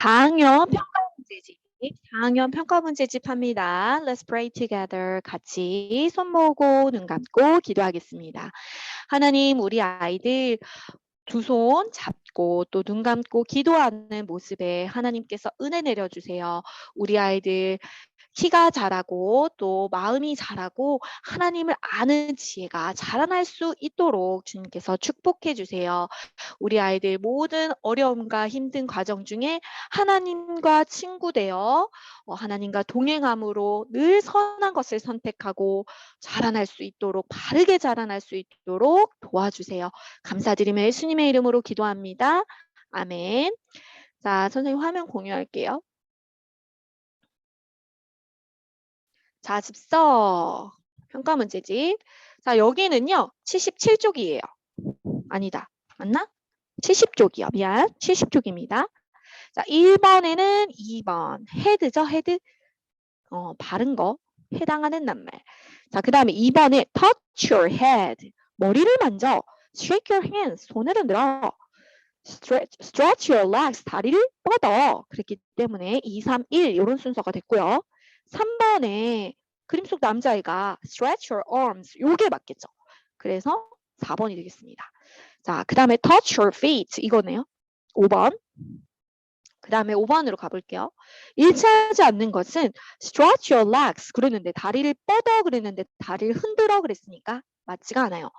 4학년 평가 문제집. 4학년 평가 문제집 합니다. Let's pray together. 같이 손 모으고 눈 감고 기도하겠습니다. 하나님, 우리 아이들 두 손 잡고 또 눈 감고 기도하는 모습에 하나님께서 은혜 내려주세요. 우리 아이들 키가 자라고 또 마음이 자라고 하나님을 아는 지혜가 자라날 수 있도록 주님께서 축복해 주세요. 우리 아이들 모든 어려움과 힘든 과정 중에 하나님과 친구되어 어, 하나님과 동행함으로 늘 선한 것을 선택하고 자라날 수 있도록 바르게 자라날 수 있도록 도와주세요. 감사드리며 예수님의 이름으로 기도합니다. 아멘. 자, 선생님 화면 공유할게요. 자, 집서 평가 문제집. 자, 여기는요. 77쪽이에요. 아니다. 맞나? 70쪽이요. 미안. 70쪽입니다. 자, 1번에는 2번. 헤드죠, 헤드. 어, 바른 거. 해당하는 낱말. 자, 그 다음에 2번에 touch your head. 머리를 만져. shake your hands. 손을 흔들어. stretch, stretch your legs. 다리를 뻗어. 그랬기 때문에 2, 3, 1 이런 순서가 됐고요. 3번에 그림 속 남자애가 stretch your arms 요게 맞겠죠. 그래서 4번이 되겠습니다. 자, 그 다음에 touch your feet 이거네요. 5번. 그 다음에 5번으로 가볼게요. 일치하지 않는 것은 stretch your legs 그랬는데 다리를 뻗어 그랬는데 다리를 흔들어 그랬으니까 맞지가 않아요.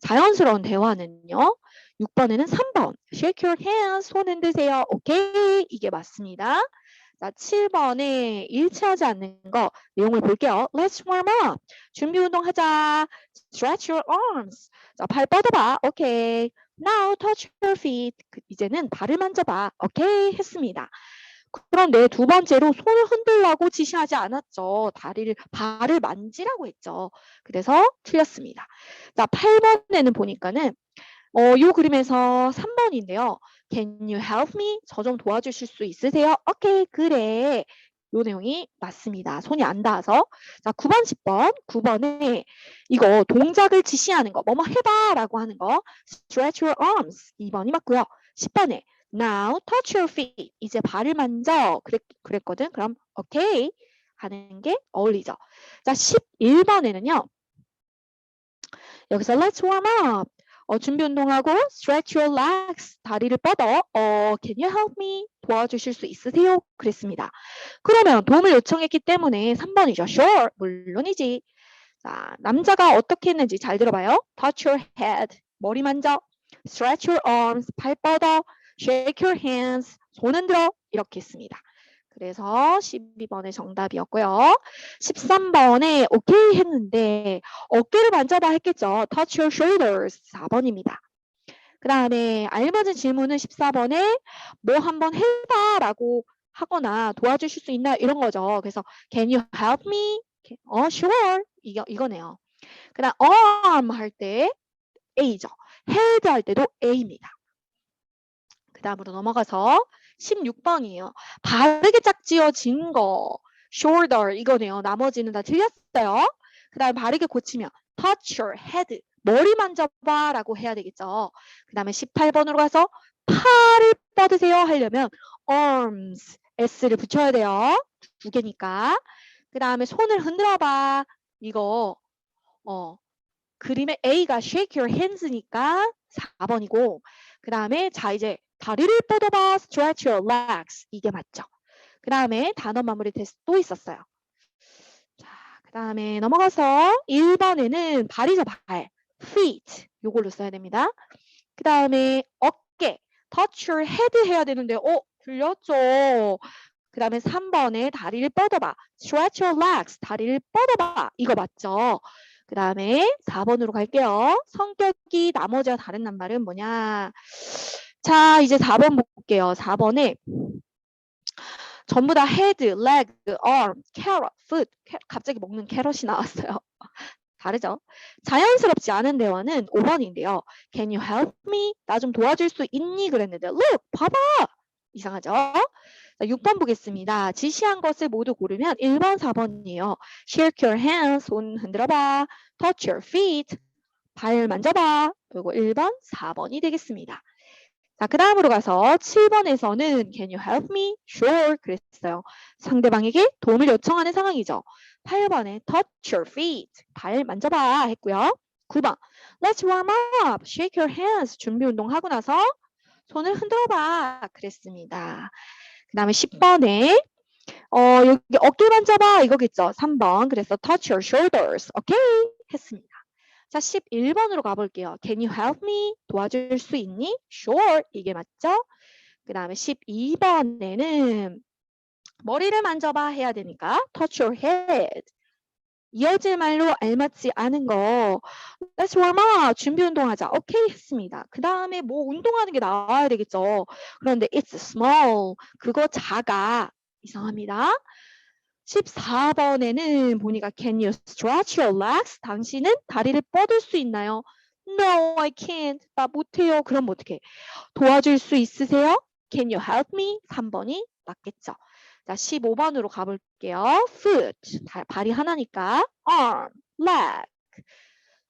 자연스러운 대화는요. 6번에는 3번 shake your hands 손 흔드세요. 오케이 이게 맞습니다. 자, 7번에 일치하지 않는 거 내용을 볼게요. Let's warm up. 준비 운동 하자. Stretch your arms. 자, 발 뻗어봐. 오케이. Now touch your feet. 그, 이제는 발을 만져봐. 오케이 했습니다. 그런데 두 번째로 손을 흔들라고 지시하지 않았죠. 다리를 발을 만지라고 했죠. 그래서 틀렸습니다. 자, 8번에는 보니까는 어, 요 그림에서 3번인데요. Can you help me? 저 좀 도와주실 수 있으세요? 오케이, 그래. 요 내용이 맞습니다. 손이 안 닿아서. 자, 9번, 10번. 9번에 이거 동작을 지시하는 거, 뭐뭐 해봐 라고 하는 거. Stretch your arms. 2번이 맞고요. 10번에 Now touch your feet. 이제 발을 만져. 그랬, 그랬거든. 그럼 오케이 하는 게 어울리죠. 자, 11번에는요. 여기서 let's warm up. 어, 준비 운동하고 stretch your legs 다리를 뻗어 어, can you help me 도와주실 수 있으세요? 그랬습니다. 그러면 도움을 요청했기 때문에 3번이죠. sure 물론이지. 자 남자가 어떻게 했는지 잘 들어봐요. touch your head 머리 만져 stretch your arms 발 뻗어 shake your hands 손 흔들어 이렇게 했습니다. 그래서 12번의 정답이었고요. 13번에 오케이 했는데 어깨를 만져봐 했겠죠. touch your shoulders 4번입니다. 그 다음에 알맞은 질문은 14번에 뭐 한번 해봐 라고 하거나 도와주실 수 있나 이런 거죠. 그래서 can you help me? 어 sure 이거, 이거네요. 그 다음 arm 할 때 A죠. head 할 때도 A입니다. 그 다음으로 넘어가서 16번이에요. 바르게 짝지어진 거. shoulder 이거네요. 나머지는 다 틀렸어요. 그 다음에 바르게 고치면 touch your head. 머리 만져봐 라고 해야 되겠죠. 그 다음에 18번으로 가서 팔을 뻗으세요 하려면 arms s를 붙여야 돼요. 두 개니까. 그 다음에 손을 흔들어봐. 이거 어 그림의 A가 shake your hands니까 4번이고 그 다음에 자 이제 다리를 뻗어봐, stretch your legs. 이게 맞죠. 그 다음에 단어 마무리 테스트 또 있었어요. 자, 그 다음에 넘어가서 1번에는 발이죠, 발. feet. 요걸로 써야 됩니다. 그 다음에 어깨. touch your head 해야 되는데, 어, 틀렸죠. 그 다음에 3번에 다리를 뻗어봐. stretch your legs. 다리를 뻗어봐. 이거 맞죠? 그 다음에 4번으로 갈게요. 성격이 나머지와 다른 낱말은 뭐냐? 자, 이제 4번 볼게요. 4번에 전부 다 head, leg, arm, carrot, foot. 캐, 갑자기 먹는 캐럿이 나왔어요. 다르죠? 자연스럽지 않은 대화는 5번인데요. Can you help me? 나 좀 도와줄 수 있니? 그랬는데 look, 봐봐. 이상하죠? 자, 6번 보겠습니다. 지시한 것을 모두 고르면 1번, 4번이에요. Shake your hands, 손 흔들어봐. Touch your feet, 발 만져봐. 그리고 1번, 4번이 되겠습니다. 자, 그 다음으로 가서 7번에서는 Can you help me? Sure. 그랬어요. 상대방에게 도움을 요청하는 상황이죠. 8번에 touch your feet. 발 만져봐 했고요. 9번 Let's warm up. Shake your hands. 준비 운동 하고 나서 손을 흔들어봐. 그랬습니다. 그 다음에 10번에 어, 여기 어깨 만져봐 이거겠죠. 3번. 그래서 touch your shoulders. 오케이. 했습니다. 자, 11번으로 가볼게요. Can you help me? 도와줄 수 있니? Sure. 이게 맞죠? 그 다음에 12번에는 머리를 만져봐 해야 되니까 touch your head. 이어질 말로 알맞지 않은 거 Let's warm up. 준비 운동하자. 오케이 했습니다. 그 다음에 뭐 운동하는 게 나와야 되겠죠. 그런데 it's small. 그거 작아. 이상합니다. 14번에는 보니까 Can you stretch your legs? 당신은 다리를 뻗을 수 있나요? No, I can't. 나 못해요. 그럼 어떻게? 도와줄 수 있으세요? Can you help me? 3번이 맞겠죠. 자, 15번으로 가볼게요. Foot. 다- 발이 하나니까 arm, leg.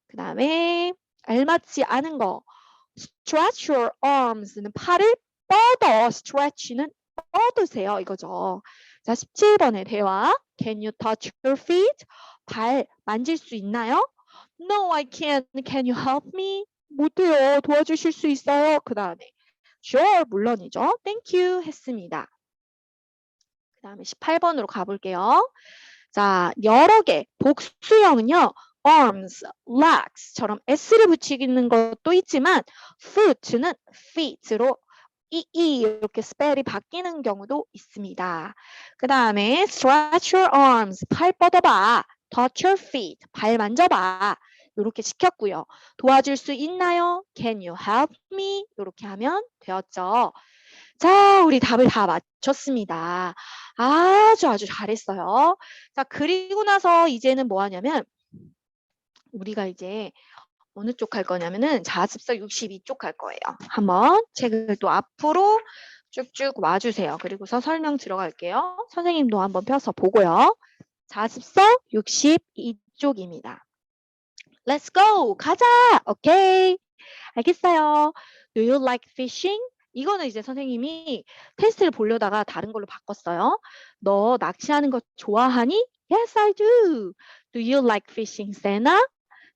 그 다음에 알맞지 않은 거. Stretch your arms는 팔을 뻗어. Stretch는 뻗으세요. 이거죠. 자, 17번의 대화. Can you touch your feet? 발 만질 수 있나요? No, I can't. Can you help me? 못해요. 도와주실 수 있어요? 그 다음에 Sure, 물론이죠. Thank you 했습니다. 그 다음에 18번으로 가볼게요. 자, 여러 개. 복수형은요. arms, legs처럼 s를 붙이는 것도 있지만 foot는 feet로 이, 이 이렇게 스펠이 바뀌는 경우도 있습니다. 그 다음에 stretch your arms, 팔 뻗어봐. touch your feet, 발 만져봐. 이렇게 시켰고요. 도와줄 수 있나요? Can you help me? 이렇게 하면 되었죠. 자, 우리 답을 다 맞췄습니다. 아주 아주 잘했어요. 자, 그리고 나서 이제는 뭐 하냐면 우리가 이제 어느 쪽할 거냐면은 자습서 62쪽 할 거예요. 한번 책을 또 앞으로 쭉쭉 와주세요. 그리고서 설명 들어갈게요. 선생님도 한번 펴서 보고요. 자습서 62쪽입니다. Let's go! 가자! 오케이. 알겠어요. Do you like fishing? 이거는 이제 선생님이 테스트를 보려다가 다른 걸로 바꿨어요. 너 낚시하는 거 좋아하니? Yes, I do. Do you like fishing, Sena?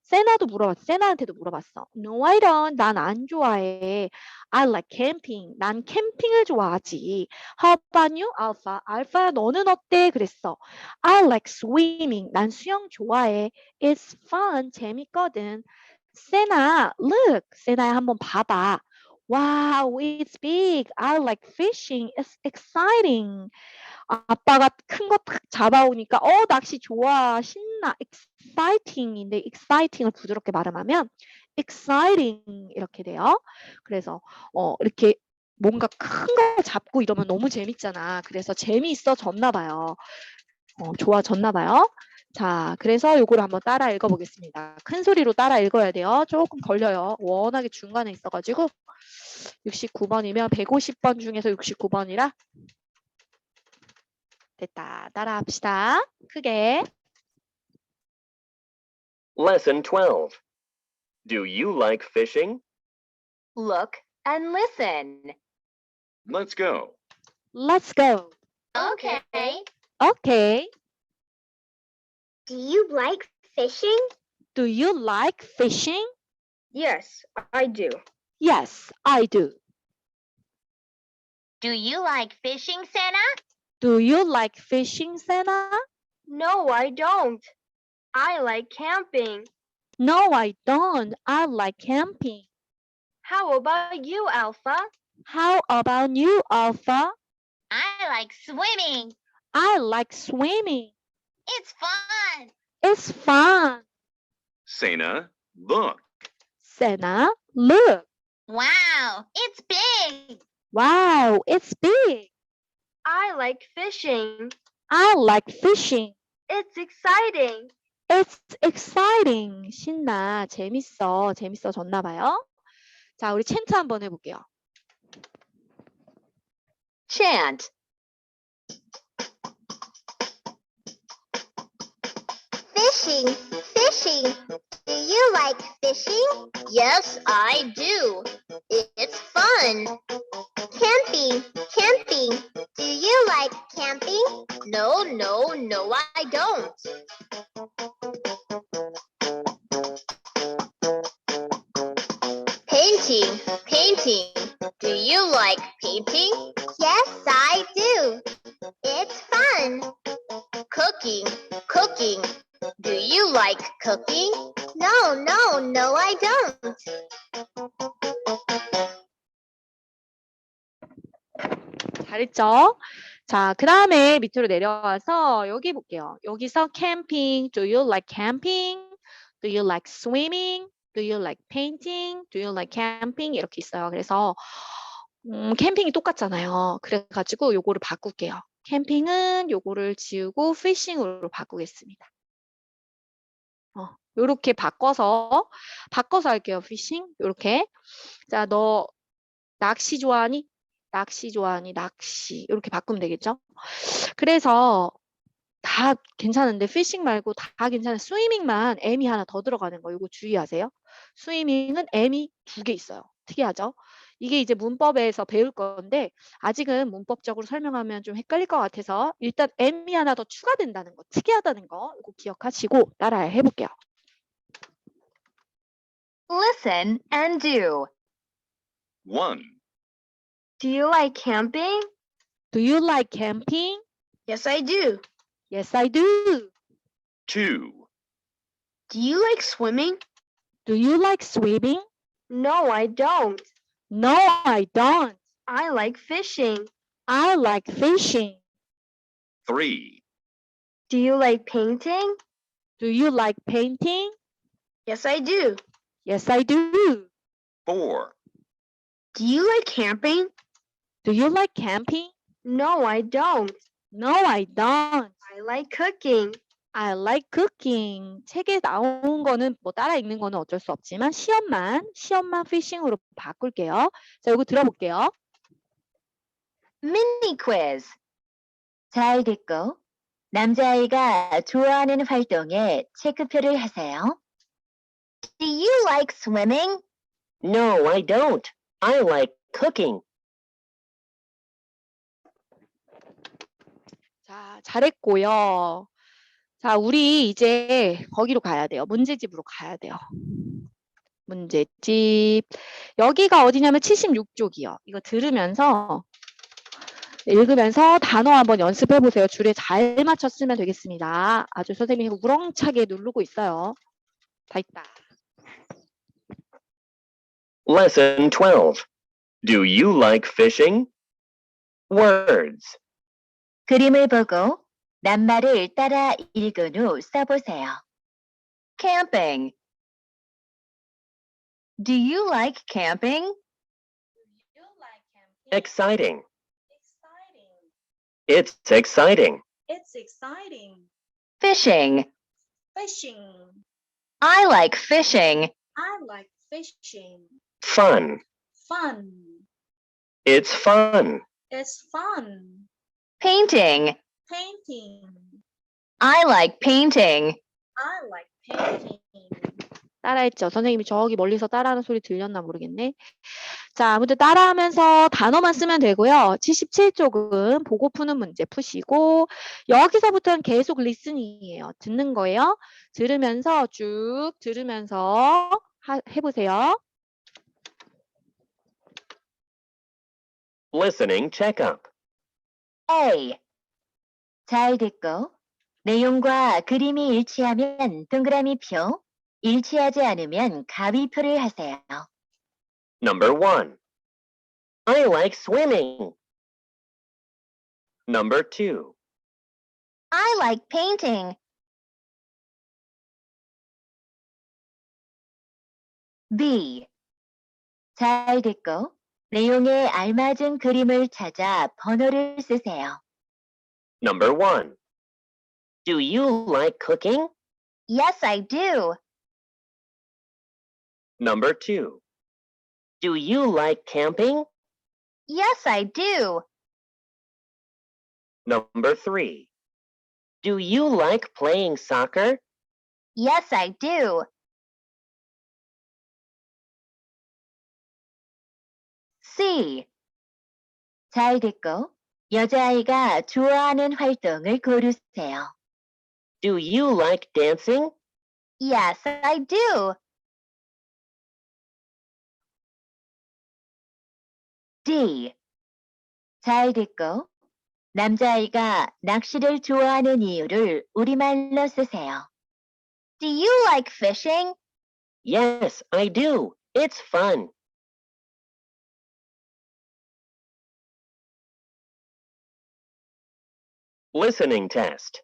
세나도 물어봤어. 세나한테도 물어봤어. No, I don't. 난 안 좋아해. I like camping. 난 캠핑을 좋아하지. How about you, Alpha? 알파야, 너는 어때? 그랬어. I like swimming. 난 수영 좋아해. It's fun. 재밌거든. 세나, look. 세나야, 한번 봐봐. Wow, it's big. I like fishing. It's exciting. 아, 아빠가 큰 거 탁 잡아오니까 어 낚시 좋아 신나 exciting인데 exciting을 부드럽게 발음하면 exciting 이렇게 돼요. 그래서 어 이렇게 뭔가 큰 거 잡고 이러면 너무 재밌잖아. 그래서 재미있어졌나 봐요. 어, 좋아졌나 봐요. 자, 그래서 요거를 한번 따라 읽어보겠습니다. 큰 소리로 따라 읽어야 돼요. 조금 걸려요. 워낙에 중간에 있어가지고 69번이면 150번 중에서 69번이라 됐다. 따라 합시다. 크게. Lesson 12. Do you like fishing? Look and listen. Let's go. Let's go. Okay. Okay. Do you like fishing? Do you like fishing? Yes, I do. Yes, I do. Do you like fishing, Santa? Do you like fishing, Sena? No, I don't. I like camping. No, I don't. I like camping. How about you, Alpha? How about you, Alpha? I like swimming. I like swimming. It's fun. It's fun. Sena, look. Sena, look. Wow, it's big. Wow, it's big. I like fishing. I like fishing. It's exciting. It's exciting. 신나. 재밌어. 재밌어졌나 봐요. 자, 우리 챈트 한번 해볼게요. Chant. Fishing, fishing. Do you like fishing? Yes, I do. It's fun. Camping. Camping. Do you like camping? No, no, no, I don't. Painting, painting. Do you like painting? Yes, I do. It's fun. Cooking, cooking. Do you like cooking? No, no, no, I don't. 잘했죠? 자, 그 다음에 밑으로 내려와서 여기 볼게요. 여기서 camping. Do you like camping? Do you like swimming? Do you like painting? Do you like camping? 이렇게 있어요. 그래서 음, 캠핑이 똑같잖아요. 그래가지고 요거를 바꿀게요. 캠핑은 요거를 지우고 fishing으로 바꾸겠습니다. 어, 요렇게 바꿔서 바꿔서 할게요. fishing. 요렇게. 자, 너 낚시 좋아하니? 낚시 좋아하니? 낚시. 이렇게 바꾸면 되겠죠? 그래서 다 괜찮은데 피싱 말고 다 괜찮은 스위밍만 M이 하나 더 들어가는 거 이거 주의하세요. 스위밍은 M이 두 개 있어요. 특이하죠? 이게 이제 문법에서 배울 건데 아직은 문법적으로 설명하면 좀 헷갈릴 것 같아서 일단 M이 하나 더 추가된다는 거, 특이하다는 거 이거 기억하시고 따라 해볼게요. Listen and do. 1, Do you like camping? Do you like camping? Yes, I do. Yes, I do. 2, Do you like swimming? Do you like swimming? No, I don't. No, I don't. I like fishing. I like fishing. 3, Do you like painting? Do you like painting? Yes, I do. Yes, I do. 4, Do you like camping? Do you like camping? No, I don't. No, I don't. I like cooking. I like cooking. 책에 나온 거는 뭐 따라 읽는 거는 어쩔 수 없지만 시험만 시험만 fishing으로 바꿀게요. 자, 이거 들어볼게요. 미니 퀴즈. 잘 듣고 남자아이가 좋아하는 활동에 체크표를 하세요. Do you like swimming? No, I don't. I like cooking. 자, 잘했고요. 자, 우리 이제 거기로 가야 돼요. 문제집으로 가야 돼요. 문제집. 여기가 어디냐면 76쪽이요. 이거 들으면서 읽으면서 단어 한번 연습해 보세요. 줄에 잘 맞췄으면 되겠습니다. 아주 선생님이 우렁차게 누르고 있어요. 다 있다. Lesson 12. Do you like fishing? Words. 그림을 보고 낱말을 따라 읽은 후 써보세요. Camping. Do you like camping? Exciting. It's exciting. It's exciting. Fishing. Fishing. I like fishing. I like fishing. Fun. Fun. It's fun. It's fun. Painting. Painting. I like painting. I like painting. 따라했죠. 선생님이 저기 멀리서 따라하는 소리 들렸나 모르겠네. 자, 아무튼 따라하면서 단어만 쓰면 되고요. 77쪽은 보고 푸는 문제 푸시고 여기서부터는 계속 리스닝이에요. 듣는 거예요. 들으면서 쭉 들으면서 하- 해보세요. Listening checkup. A. 잘 듣고 내용과 그림이 일치하면 동그라미 표, 일치하지 않으면 가위표를 하세요. Number 1. I like swimming. Number 2. I like painting. B. 잘 듣고 내용에 알맞은 그림을 찾아 번호를 쓰세요. Number 1. Do you like cooking? Yes, I do. Number 2. Do you like camping? Yes, I do. Number 3. Do you like playing soccer? Yes, I do. C. 잘 듣고 여자아이가 좋아하는 활동을 고르세요. Do you like dancing? Yes, I do. D. 잘 듣고 남자아이가 낚시를 좋아하는 이유를 우리말로 쓰세요. Do you like fishing? Yes, I do. It's fun. Listening test.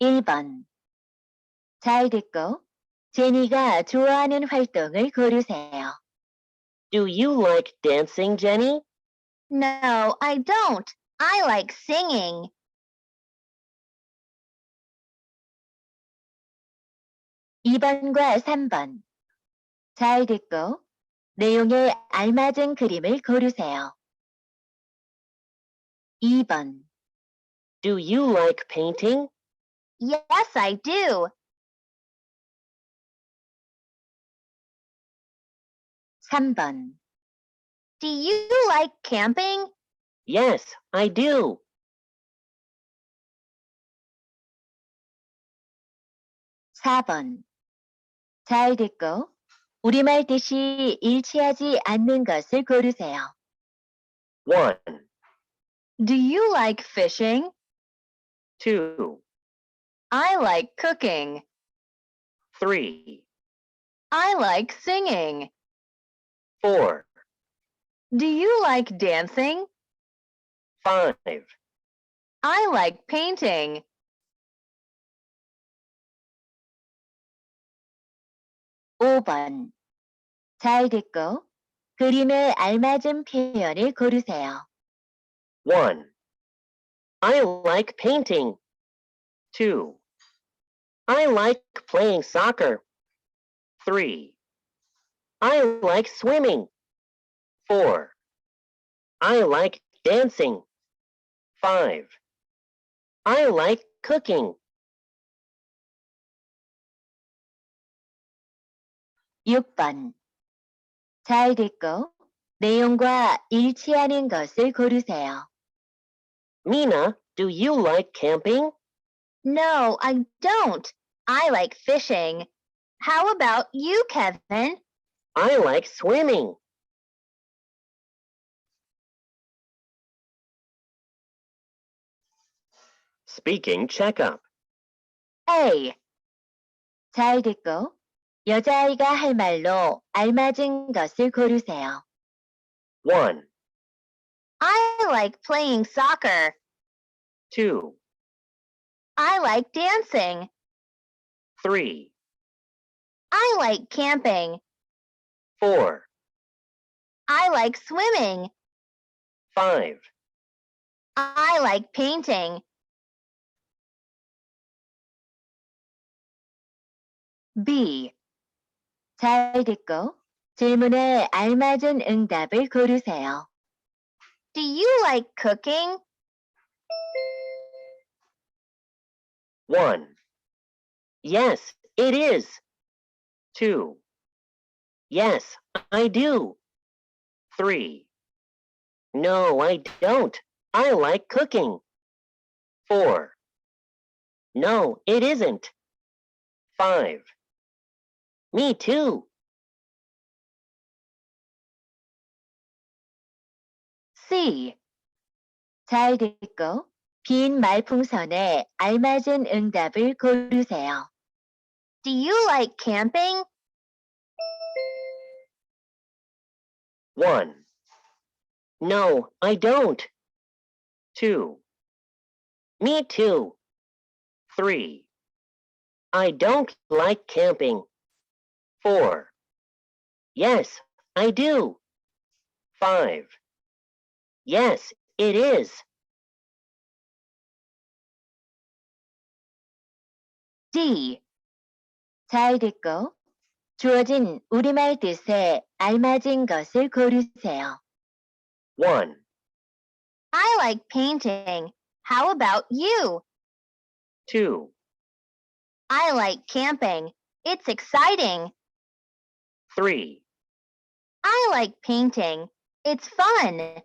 1번. 잘 듣고 제니가 좋아하는 활동을 고르세요. Do you like dancing, Jenny? No, I don't. I like singing. 2번과 3번. 잘 듣고 내용에 알맞은 그림을 고르세요. 2번. Do you like painting? Yes, I do. 3번. Do you like camping? Yes, I do. 4번. 잘 듣고 우리말 뜻이 일치하지 않는 것을 고르세요. 1, Do you like fishing? 2, I like cooking. 3, I like singing. 4, Do you like dancing? 5, I like painting. 5번. 잘 듣고 그림에 알맞은 표현을 고르세요. 1. I like painting. 2, I like playing soccer. 3, I like swimming. 4, I like dancing. 5, I like cooking. 6번. 잘 듣고 내용과 일치하는 것을 고르세요. Mina, do you like camping? No, I don't. I like fishing. How about you, Kevin? I like swimming. speaking checkup. A. 잘 듣고 여자아이가 할 말로 알맞은 것을 고르세요. 1, I like playing soccer. 2, I like dancing. 3, I like camping. 4, I like swimming. 5, I like painting. B. 잘 듣고 질문에 알맞은 응답을 고르세요. Do you like cooking? 1, Yes, it is. 2, Yes, I do. 3, No, I don't. I like cooking. 4, No, it isn't. 5, Me too. C. 잘 듣고 빈 말풍선에 알맞은 응답을 고르세요. Do you like camping? 1, No, I don't. 2, Me too. 3, I don't like camping. 4, Yes, I do. 5, Yes, it is. D. 잘 듣고 주어진 우리말 뜻에 알맞은 것을 고르세요. 1, I like painting. How about you? 2, I like camping. It's exciting. 3, I like painting. It's fun.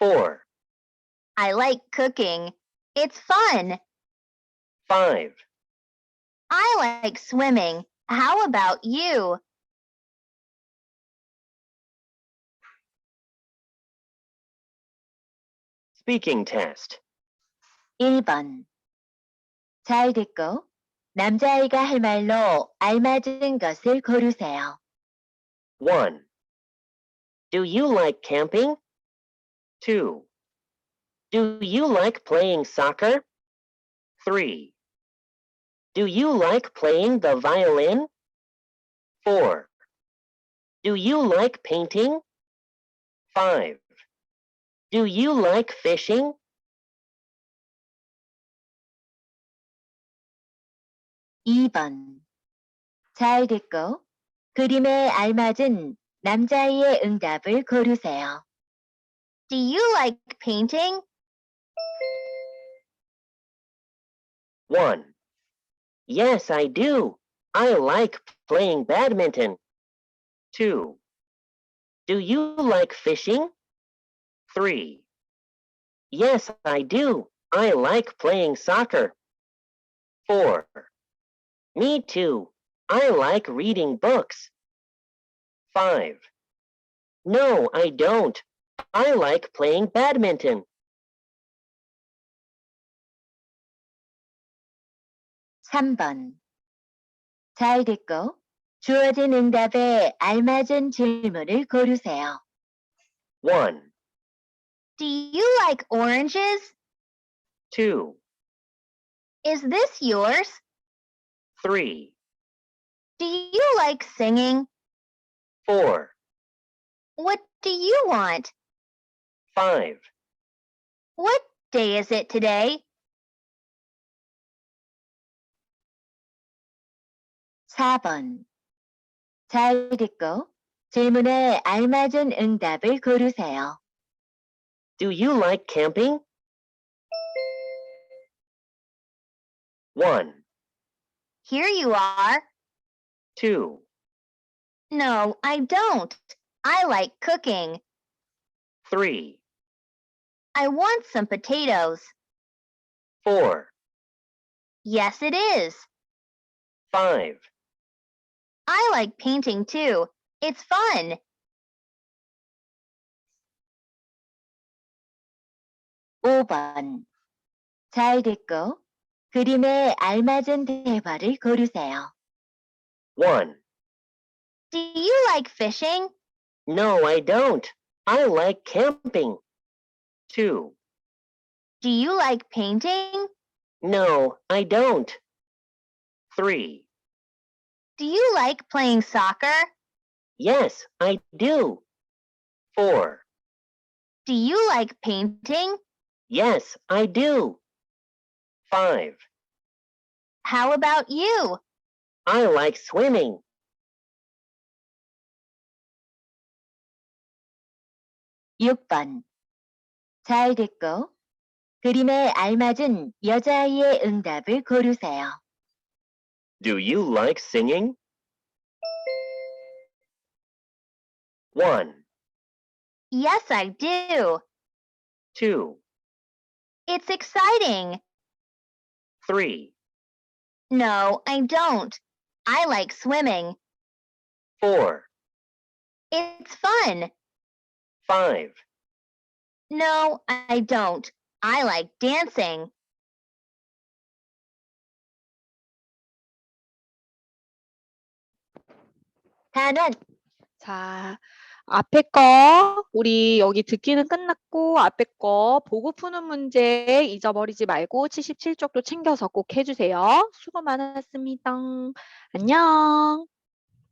4, I like cooking. It's fun. 5, I like swimming. How about you? speaking test. 1번. 잘 듣고 남자아이가 할 말로 알맞은 것을 고르세요. 1. Do you like camping? 2. Do you like playing soccer? 3. Do you like playing the violin? 4. Do you like painting? 5. Do you like fishing? 2번. 잘 듣고 그림에 알맞은 남자아이의 응답을 고르세요. Do you like painting? 1. Yes, I do. I like playing badminton. 2. Do you like fishing? 3. Yes, I do. I like playing soccer. 4. Me too. I like reading books. 5. No, I don't. I like playing badminton. 3번. 잘 듣고 주어진 응답에 알맞은 질문을 고르세요. Do1. you like oranges? 2. Is this yours? 3. Do you like singing? 4. What do you want? 5. What day is it today? 4번. 잘 듣고 질문에 알맞은 응답을 고르세요. Do you like camping? 1, Here you are. 2, No, I don't. I like cooking. 3, I want some potatoes. 4, Yes, it is. 5, I like painting too. It's fun. 5번. 잘 듣고 그림에 알맞은 대화를 고르세요. 1. Do you like fishing? No, I don't. I like camping. 2. Do you like painting? No, I don't. 3. Do you like playing soccer? Yes, I do. 4. Do you like painting? Yes, I do. 5. How about you? I like swimming. 6번. 잘 듣고 그림에 알맞은 여자아이의 응답을 고르세요. Do you like singing? 1, Yes, I do. 2, It's exciting. 3, No, I don't. I like swimming. 4, It's fun. 5, No, I don't. I like dancing. 단원 자, 앞에 거 우리 여기 듣기는 끝났고 앞에 거 보고 푸는 문제 잊어버리지 말고 77쪽도 챙겨서 꼭 해주세요. 수고 많았습니다. 안녕.